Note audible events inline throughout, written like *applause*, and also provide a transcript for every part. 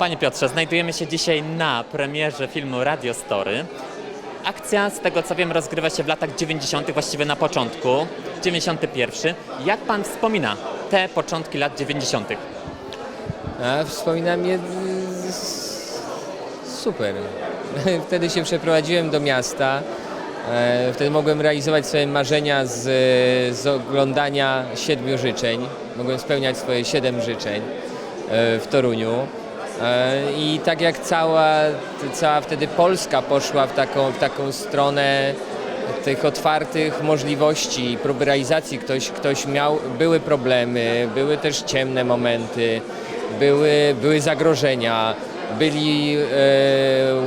Panie Piotrze, znajdujemy się dzisiaj na premierze filmu Radio Story. Akcja, z tego co wiem, rozgrywa się w latach 90., właściwie na początku, 91. Jak pan wspomina te początki lat 90.? A wspominam je super. *laughs* Wtedy się przeprowadziłem do miasta. E, Wtedy mogłem realizować swoje marzenia z, z oglądania siedmiu życzeń. Mogłem spełniać swoje siedem życzeń e, w Toruniu. E, I tak jak cała, cała wtedy Polska poszła w taką, w taką stronę tych otwartych możliwości, próby realizacji, ktoś, ktoś miał, były problemy, były też ciemne momenty, były, były zagrożenia, byli e,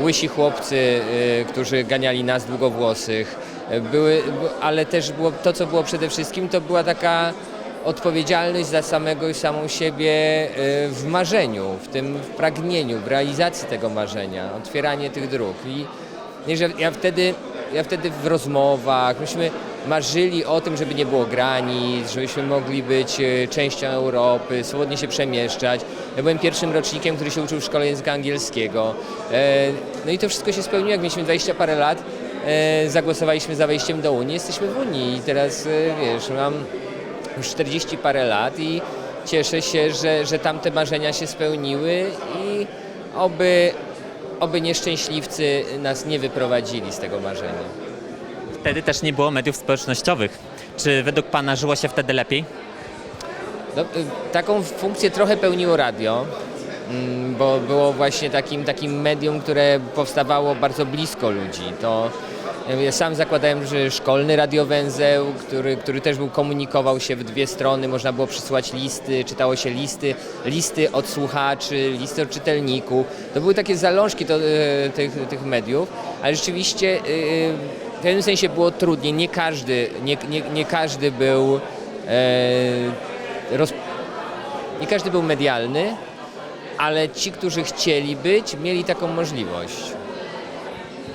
łysi chłopcy, e, którzy ganiali nas długowłosych, e, były, ale też było, to, co było przede wszystkim, to była taka odpowiedzialność za samego i samą siebie e, w marzeniu, w tym w pragnieniu, w realizacji tego marzenia, otwieranie tych dróg. I, ja wtedy, ja wtedy w rozmowach, myśmy marzyli o tym, żeby nie było granic, żebyśmy mogli być e, częścią Europy, swobodnie się przemieszczać. Ja byłem pierwszym rocznikiem, który się uczył w szkole języka angielskiego. E, No i to wszystko się spełniło, jak mieliśmy 20 parę lat, e, zagłosowaliśmy za wejściem do Unii, jesteśmy w Unii i teraz, e, wiesz, mam już 40 parę lat i cieszę się, że, że tamte marzenia się spełniły i oby, oby nieszczęśliwcy nas nie wyprowadzili z tego marzenia. Wtedy też nie było mediów społecznościowych. Czy według pana żyło się wtedy lepiej? No, y, taką funkcję trochę pełniło radio, mm, bo było właśnie takim, takim medium, które powstawało bardzo blisko ludzi. To ja sam zakładałem, że szkolny radiowęzeł, który, który też był, komunikował się w dwie strony, można było przysłać listy, czytało się listy, listy od słuchaczy, listy od czytelników. To były takie zalążki to, y, tych, tych mediów, ale rzeczywiście y, w pewnym sensie było trudniej. Nie każdy, nie, nie, nie każdy był e, roz... nie każdy był medialny, ale ci, którzy chcieli być, mieli taką możliwość.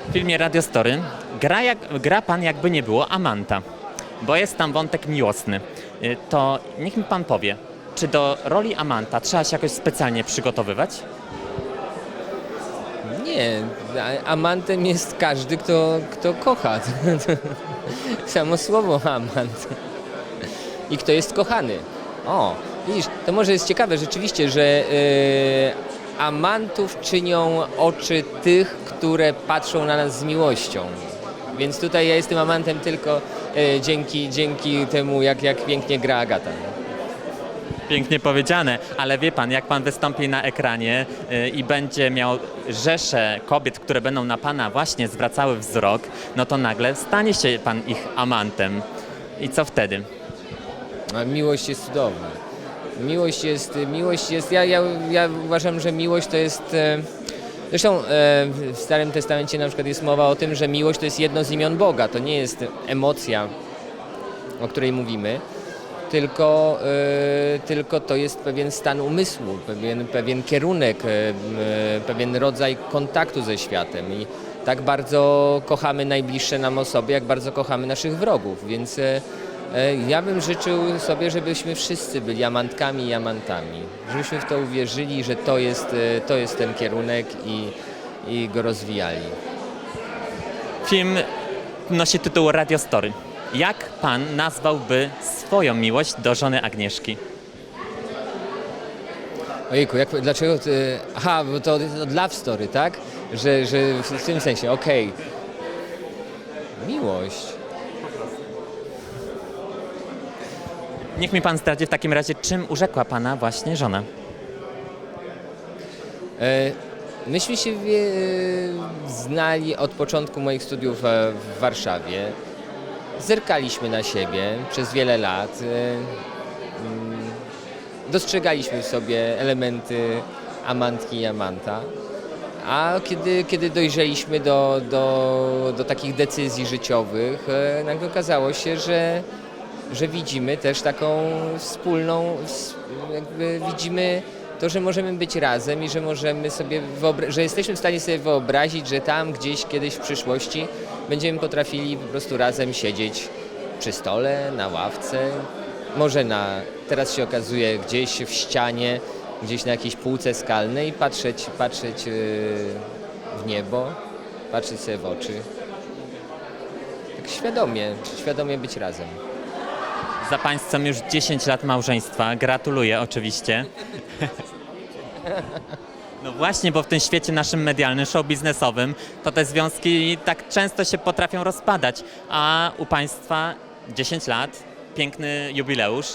W filmie Radio Story gra, jak, gra pan jakby nie było Amanta, bo jest tam wątek miłosny. Y, To niech mi pan powie, czy do roli Amanta trzeba się jakoś specjalnie przygotowywać? Nie, amantem jest każdy, kto, kto kocha. *laughs* Samo słowo amant. I kto jest kochany. O, widzisz, to może jest ciekawe rzeczywiście, że e, amantów czynią oczy tych, które patrzą na nas z miłością. Więc tutaj ja jestem amantem tylko e, dzięki, dzięki temu, jak, jak pięknie gra Agata. Pięknie powiedziane, ale wie pan, jak pan wystąpi na ekranie y, i będzie miał rzesze kobiet, które będą na pana właśnie zwracały wzrok, no to nagle stanie się pan ich amantem. I co wtedy? A miłość jest cudowna. Miłość jest, miłość jest, ja, ja, ja uważam, że miłość to jest, e, zresztą e, w Starym Testamencie na przykład jest mowa o tym, że miłość to jest jedno z imion Boga, to nie jest emocja, o której mówimy, tylko, e, tylko to jest pewien stan umysłu, pewien, pewien kierunek, pewien rodzaj kontaktu ze światem. I tak bardzo kochamy najbliższe nam osoby, jak bardzo kochamy naszych wrogów, więc ja bym życzył sobie, żebyśmy wszyscy byli amantkami i amantami, żebyśmy w to uwierzyli, że to jest, e, to jest ten kierunek i, i go rozwijali. Film nosi tytuł Radio Story. Jak pan nazwałby swoją miłość do żony Agnieszki? Ojejku, jak, dlaczego? Ty, aha, bo to od Love Story, tak? Że, że w, w tym sensie, okej. Miłość. Niech mi pan zdradzi w takim razie, czym urzekła pana właśnie żona. E, myśmy się wie, znali od początku moich studiów e, w Warszawie. Zerkaliśmy na siebie przez wiele lat. E, mm, dostrzegaliśmy w sobie elementy amantki i amanta. A kiedy, kiedy dojrzeliśmy do, do, do takich decyzji życiowych, e, nagle okazało się, że, że widzimy też taką wspólną, ws- jakby widzimy to, że możemy być razem i że możemy sobie, że jesteśmy w stanie sobie wyobrazić, że tam gdzieś kiedyś w przyszłości będziemy potrafili po prostu razem siedzieć przy stole, na ławce, może na, teraz się okazuje gdzieś w ścianie, gdzieś na jakiejś półce skalnej, patrzeć, patrzeć yy, w niebo, patrzeć sobie w oczy. Tak świadomie, świadomie być razem. Za Państwem już 10 lat małżeństwa. Gratuluję oczywiście. No właśnie, bo w tym świecie naszym medialnym, show biznesowym, to te związki tak często się potrafią rozpadać, a u Państwa 10 lat, piękny jubileusz.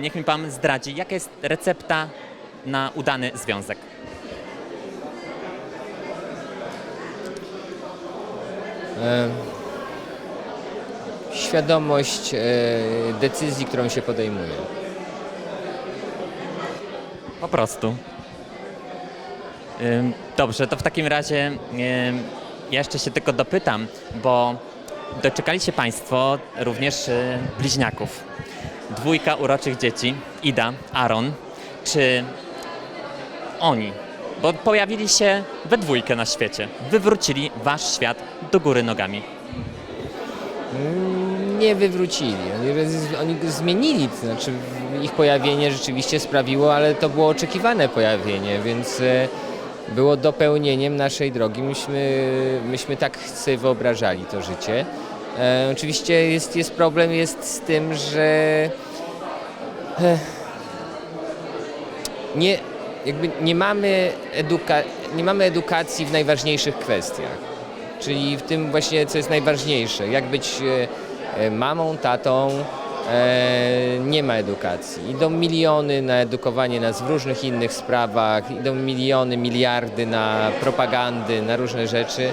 Niech mi Pan zdradzi, jaka jest recepta na udany związek? E, świadomość e, decyzji, którą się podejmuje. Po prostu. Dobrze, to w takim razie ja jeszcze się tylko dopytam, bo doczekali się Państwo również y, bliźniaków. Dwójka uroczych dzieci, Ida, Aaron. Czy oni, bo pojawili się we dwójkę na świecie, wywrócili Wasz świat do góry nogami? Nie wywrócili. Oni, oni zmienili, to znaczy ich pojawienie rzeczywiście sprawiło, ale to było oczekiwane pojawienie, więc e, było dopełnieniem naszej drogi. Myśmy, myśmy tak sobie wyobrażali to życie. E, oczywiście jest, jest problem jest z tym, że e, nie, jakby nie, mamy eduka- nie mamy edukacji w najważniejszych kwestiach. Czyli w tym właśnie, co jest najważniejsze, jak być e, mamą, tatą, e, nie ma edukacji. Idą miliony na edukowanie nas w różnych innych sprawach, idą miliony, miliardy na propagandy, na różne rzeczy,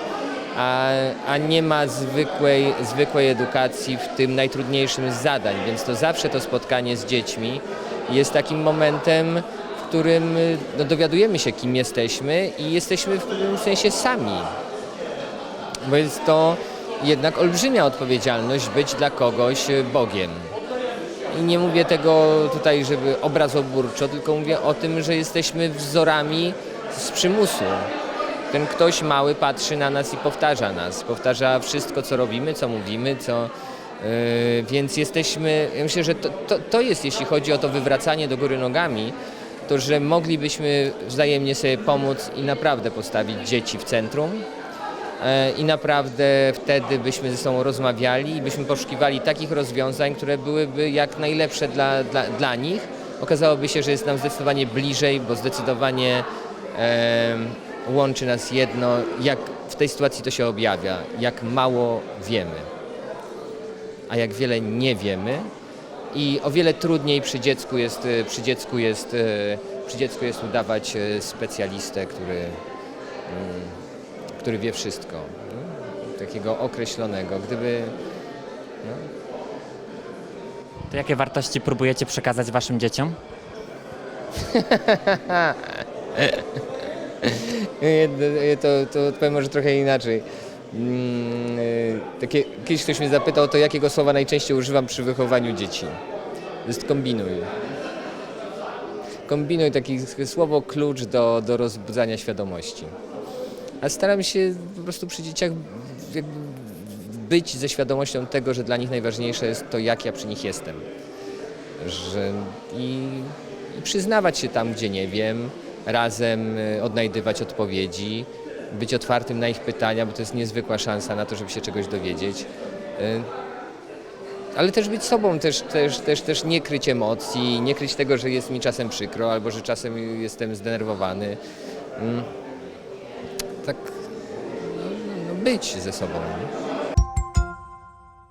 a, a nie ma zwykłej, zwykłej edukacji w tym najtrudniejszym z zadań, więc to zawsze to spotkanie z dziećmi jest takim momentem, w którym no, dowiadujemy się, kim jesteśmy i jesteśmy w pewnym sensie sami. Bo jest to jednak olbrzymia odpowiedzialność być dla kogoś Bogiem. I nie mówię tego tutaj, żeby obrazoburczo, tylko mówię o tym, że jesteśmy wzorami z przymusu. Ten ktoś mały patrzy na nas i powtarza nas, powtarza wszystko, co robimy, co mówimy, co... Yy, więc jesteśmy, ja myślę, że to, to, to jest, jeśli chodzi o to wywracanie do góry nogami, to że moglibyśmy wzajemnie sobie pomóc i naprawdę postawić dzieci w centrum, i naprawdę wtedy byśmy ze sobą rozmawiali i byśmy poszukiwali takich rozwiązań, które byłyby jak najlepsze dla, dla, dla nich. Okazałoby się, że jest nam zdecydowanie bliżej, bo zdecydowanie e, łączy nas jedno, jak w tej sytuacji to się objawia, jak mało wiemy, a jak wiele nie wiemy i o wiele trudniej przy dziecku jest, e, przy dziecku jest, e, przy dziecku jest udawać e, specjalistę, który który wie wszystko. nie? Takiego określonego. Gdyby. To jakie wartości próbujecie przekazać Waszym dzieciom? *laughs* To, to odpowiem może trochę inaczej. Mm, e, Takie, kiedyś ktoś mnie zapytał, to jakiego słowa najczęściej używam przy wychowaniu dzieci. To jest kombinuj. Kombinuj, takie słowo klucz do, do rozbudzania świadomości. A staram się po prostu przy dzieciach być ze świadomością tego, że dla nich najważniejsze jest to, jak ja przy nich jestem. Że i, i przyznawać się tam, gdzie nie wiem, razem y, odnajdywać odpowiedzi, być otwartym na ich pytania, bo to jest niezwykła szansa na to, żeby się czegoś dowiedzieć. Y, Ale też być sobą, też, też, też, też nie kryć emocji, nie kryć tego, że jest mi czasem przykro, albo że czasem jestem zdenerwowany. Tak no, no być ze sobą. nie?